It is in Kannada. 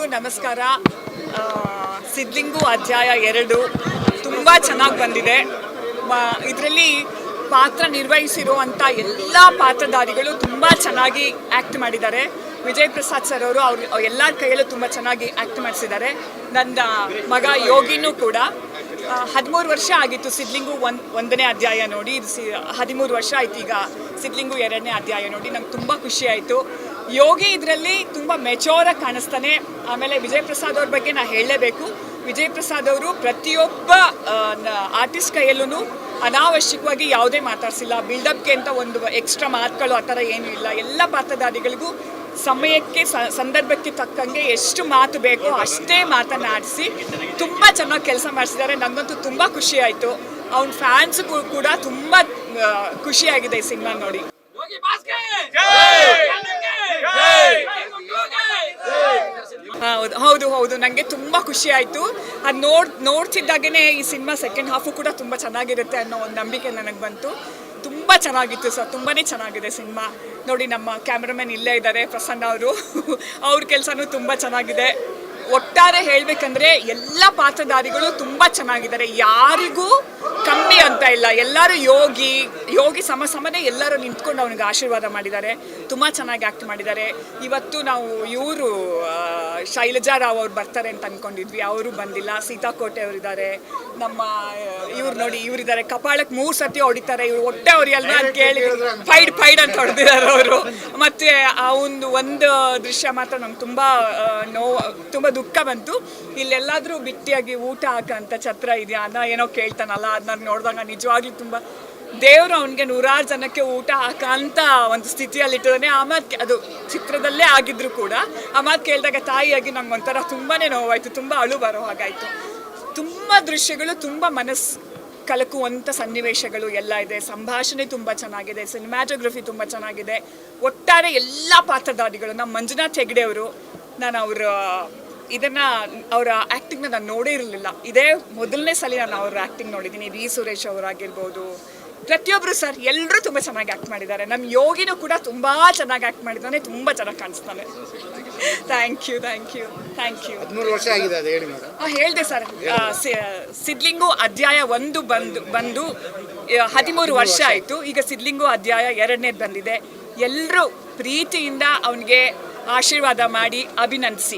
ಎಲ್ರಿಗೂ ನಮಸ್ಕಾರ. ಸಿದ್ಲಿಂಗು ಅಧ್ಯಾಯ ಎರಡು ತುಂಬ ಚೆನ್ನಾಗಿ ಬಂದಿದೆ. ಇದರಲ್ಲಿ ಪಾತ್ರ ನಿರ್ವಹಿಸಿರುವಂಥ ಎಲ್ಲ ಪಾತ್ರಧಾರಿಗಳು ತುಂಬ ಚೆನ್ನಾಗಿ ಆ್ಯಕ್ಟ್ ಮಾಡಿದ್ದಾರೆ. ವಿಜಯ್ ಪ್ರಸಾದ್ ಸರ್ ಅವರು ಅವ್ರು, ಎಲ್ಲರ ಕೈಯಲ್ಲೂ ತುಂಬ ಚೆನ್ನಾಗಿ ಆ್ಯಕ್ಟ್ ಮಾಡಿಸಿದ್ದಾರೆ. ನನ್ನ ಮಗ ಯೋಗಿನೂ ಕೂಡ. ಹದಿಮೂರು ವರ್ಷ ಆಗಿತ್ತು ಸಿದ್ಲಿಂಗು ಒಂದು, ಒಂದನೇ ಅಧ್ಯಾಯ ನೋಡಿ. ಇದು ಸಿ, ಹದಿಮೂರು ವರ್ಷ ಆಯ್ತು ಈಗ ಸಿದ್ಲಿಂಗು ಎರಡನೇ ಅಧ್ಯಾಯ ನೋಡಿ. ನಂಗೆ ತುಂಬ ಖುಷಿ ಆಯಿತು. ಯೋಗಿ ಇದರಲ್ಲಿ ತುಂಬ ಮೆಚೋರಾಗಿ ಕಾಣಿಸ್ತಾನೆ. ಆಮೇಲೆ ವಿಜಯ್ ಪ್ರಸಾದ್ ಅವ್ರ ಬಗ್ಗೆ ನಾನು ಹೇಳಲೇಬೇಕು. ವಿಜಯ್ ಪ್ರಸಾದ್ ಅವರು ಪ್ರತಿಯೊಬ್ಬ ಆರ್ಟಿಸ್ಟ್ ಕೈಯಲ್ಲೂ ಅನಾವಶ್ಯಕವಾಗಿ ಯಾವುದೇ ಮಾತಾಡಿಸಿಲ್ಲ. ಬಿಲ್ಡಪ್ಗೆ ಅಂತ ಒಂದು ಎಕ್ಸ್ಟ್ರಾ ಮಾತುಗಳು ಆ ಥರ ಏನೂ ಇಲ್ಲ. ಎಲ್ಲ ಪಾತ್ರಧಾರಿಗಳಿಗೂ ಸಮಯಕ್ಕೆ ಸ- ಸಂದರ್ಭಕ್ಕೆ ತಕ್ಕಂಗೆ ಎಷ್ಟು ಮಾತು ಬೇಕೋ ಅಷ್ಟೇ ಮಾತನಾಡಿಸಿ ತುಂಬ ಚೆನ್ನಾಗಿ ಕೆಲಸ ಮಾಡಿಸಿದ್ದಾರೆ. ನನಗಂತೂ ತುಂಬ ಖುಷಿ ಆಯಿತು. ಅವ್ನ ಫ್ಯಾನ್ಸ್ ಕೂಡ ತುಂಬ ಖುಷಿಯಾಗಿದೆ ಈ ಸಿನಿಮಾ ನೋಡಿ. ಹೌದು ನನಗೆ ತುಂಬ ಖುಷಿ ಆಯಿತು. ಅದು ನೋಡ್ ನೋಡ್ತಿದ್ದಾಗೇ ಈ ಸಿನಿಮಾ ಸೆಕೆಂಡ್ ಹಾಫು ಕೂಡ ತುಂಬ ಚೆನ್ನಾಗಿರುತ್ತೆ ಅನ್ನೋ ಒಂದು ನಂಬಿಕೆ ನನಗೆ ಬಂತು. ತುಂಬ ಚೆನ್ನಾಗಿತ್ತು ಸರ್ ತುಂಬಾ ಚೆನ್ನಾಗಿದೆ ಸಿನಿಮಾ. ನೋಡಿ, ನಮ್ಮ ಕ್ಯಾಮ್ರಾಮನ್ ಇಲ್ಲೇ ಇದ್ದಾರೆ, ಪ್ರಸನ್ನ ಅವರು. ಅವ್ರ ಕೆಲಸನೂ ತುಂಬ ಚೆನ್ನಾಗಿದೆ. ಒಟ್ಟಾರೆ ಹೇಳಬೇಕಂದ್ರೆ ಎಲ್ಲ ಪಾತ್ರಧಾರಿಗಳು ತುಂಬ ಚೆನ್ನಾಗಿದ್ದಾರೆ. ಯಾರಿಗೂ ಕಮ್ಮಿ ಅಂತ ಇಲ್ಲ. ಎಲ್ಲರೂ ಯೋಗಿ ಯೋಗಿ ಸಮ ಸಮನೆ ಎಲ್ಲರೂ ನಿಂತ್ಕೊಂಡು ಅವನಿಗೆ ಆಶೀರ್ವಾದ ಮಾಡಿದ್ದಾರೆ. ತುಂಬ ಚೆನ್ನಾಗಿ ಆ್ಯಕ್ಟ್ ಮಾಡಿದ್ದಾರೆ. ಇವತ್ತು ನಾವು ಇವರು ಶೈಲಜಾ ರಾವ್ ಅವ್ರು ಬರ್ತಾರೆ ಅಂತ ಅಂದ್ಕೊಂಡಿದ್ವಿ ಅವರು ಬಂದಿಲ್ಲ. ಸೀತಾಕೋಟೆ ಅವರಿದ್ದಾರೆ. ನಮ್ಮ ಇವ್ರು ನೋಡಿ ಇವರಿದ್ದಾರೆ. ಕಪಾಳಕ್ಕೆ ಮೂರು ಸತಿ ಹೊಡಿತಾರೆ. ಇವ್ರು ಹೊಟ್ಟೆ ಅಲ್ಲ ಅಂತ ಕೇಳಿ ಫೈಡ್ ಫೈಡ್ ಅಂತ ಹೊಡೆದಿದ್ದಾರೆ ಅವರು. ಮತ್ತೆ ಆ ಒಂದು ಒಂದು ದೃಶ್ಯ ಮಾತ್ರ ನಮ್ಗೆ ತುಂಬ ನೋವು ತುಂಬ ದುಃಖ ಬಂತು. ಇಲ್ಲೆಲ್ಲಾದರೂ ಬಿಟ್ಟಿಯಾಗಿ ಊಟ ಹಾಕಂತ ಛತ್ರ ಇದೆಯಾ? ಅನ್ನ ಏನೋ ಕೇಳ್ತಾನಲ್ಲ ಅದನ್ನ ನೋಡಿದಾಗ ನಿಜವಾಗ್ಲೂ ತುಂಬ ದೇವರು ಅವನಿಗೆ ನೂರಾರು ಜನಕ್ಕೆ ಊಟ ಹಾಕಂತ ಒಂದು ಸ್ಥಿತಿಯಲ್ಲಿ ಇಟ್ಟಿದ್ದಾನೆ ಆ ಮಾತು ಅದು ಚಿತ್ರದಲ್ಲೇ ಆಗಿದ್ರು ಕೂಡ ಆ ಮಾತು ಕೇಳಿದಾಗ ತಾಯಿಯಾಗಿ ನಂಗೆ ಒಂಥರ ತುಂಬಾ ನೋವಾಯಿತು, ತುಂಬ ಅಳು ಬರೋ ಹಾಗಾಯ್ತು. ತುಂಬ ದೃಶ್ಯಗಳು, ತುಂಬ ಮನಸ್ಸು ಕಲಕುವಂಥ ಸನ್ನಿವೇಶಗಳು ಎಲ್ಲ ಇದೆ. ಸಂಭಾಷಣೆ ತುಂಬ ಚೆನ್ನಾಗಿದೆ ಸಿನಿಮ್ಯಾಟೋಗ್ರಫಿ ತುಂಬ ಚೆನ್ನಾಗಿದೆ. ಒಟ್ಟಾರೆ ಎಲ್ಲ ಪಾತ್ರಧಾರಿಗಳು ನಮ್ಮ ಮಂಜುನಾಥ್ ಹೆಗ್ಡೆ ಅವರು ನಾನು ಅವರ ಇದನ್ನ ಅವರ ಆ್ಯಕ್ಟಿಂಗ್ನ ನಾನು ನೋಡೇ ಇರಲಿಲ್ಲ. ಇದೇ ಮೊದಲನೇ ಸಲ ನಾನು ಅವ್ರ ಆಕ್ಟಿಂಗ್ ನೋಡಿದ್ದೀನಿ. ವಿ. ಸುರೇಶ್ ಅವರಾಗಿರ್ಬೋದು. ಪ್ರತಿಯೊಬ್ಬರು ಸರ್ ಎಲ್ಲರೂ ತುಂಬ ಚೆನ್ನಾಗಿ ಆ್ಯಕ್ಟ್ ಮಾಡಿದ್ದಾರೆ. ನಮ್ಮ ಯೋಗಿನೂ ಕೂಡ ತುಂಬ ಚೆನ್ನಾಗಿ ಆಕ್ಟ್ ಮಾಡಿದ್ದಾನೆ ತುಂಬ ಚೆನ್ನಾಗಿ ಕಾಣಿಸ್ತಾನೆ. Thank you thank you thank you ವರ್ಷ ಆಗಿದೆ ಅದು ಹೇಳಿ ಹೇಳ್ದೆ ಸರ್ ಸಿದ್ಲಿಂಗು ಅಧ್ಯಾಯ ಒಂದು ಬಂದು ಬಂದು ಹದಿಮೂರು ವರ್ಷ ಆಯಿತು. ಈಗ ಸಿದ್ಲಿಂಗು ಅಧ್ಯಾಯ ಎರಡನೇದು ಬಂದಿದೆ. ಎಲ್ಲರೂ ಪ್ರೀತಿಯಿಂದ ಅವನಿಗೆ ಆಶೀರ್ವಾದ ಮಾಡಿ ಅಭಿನಂದಿಸಿ.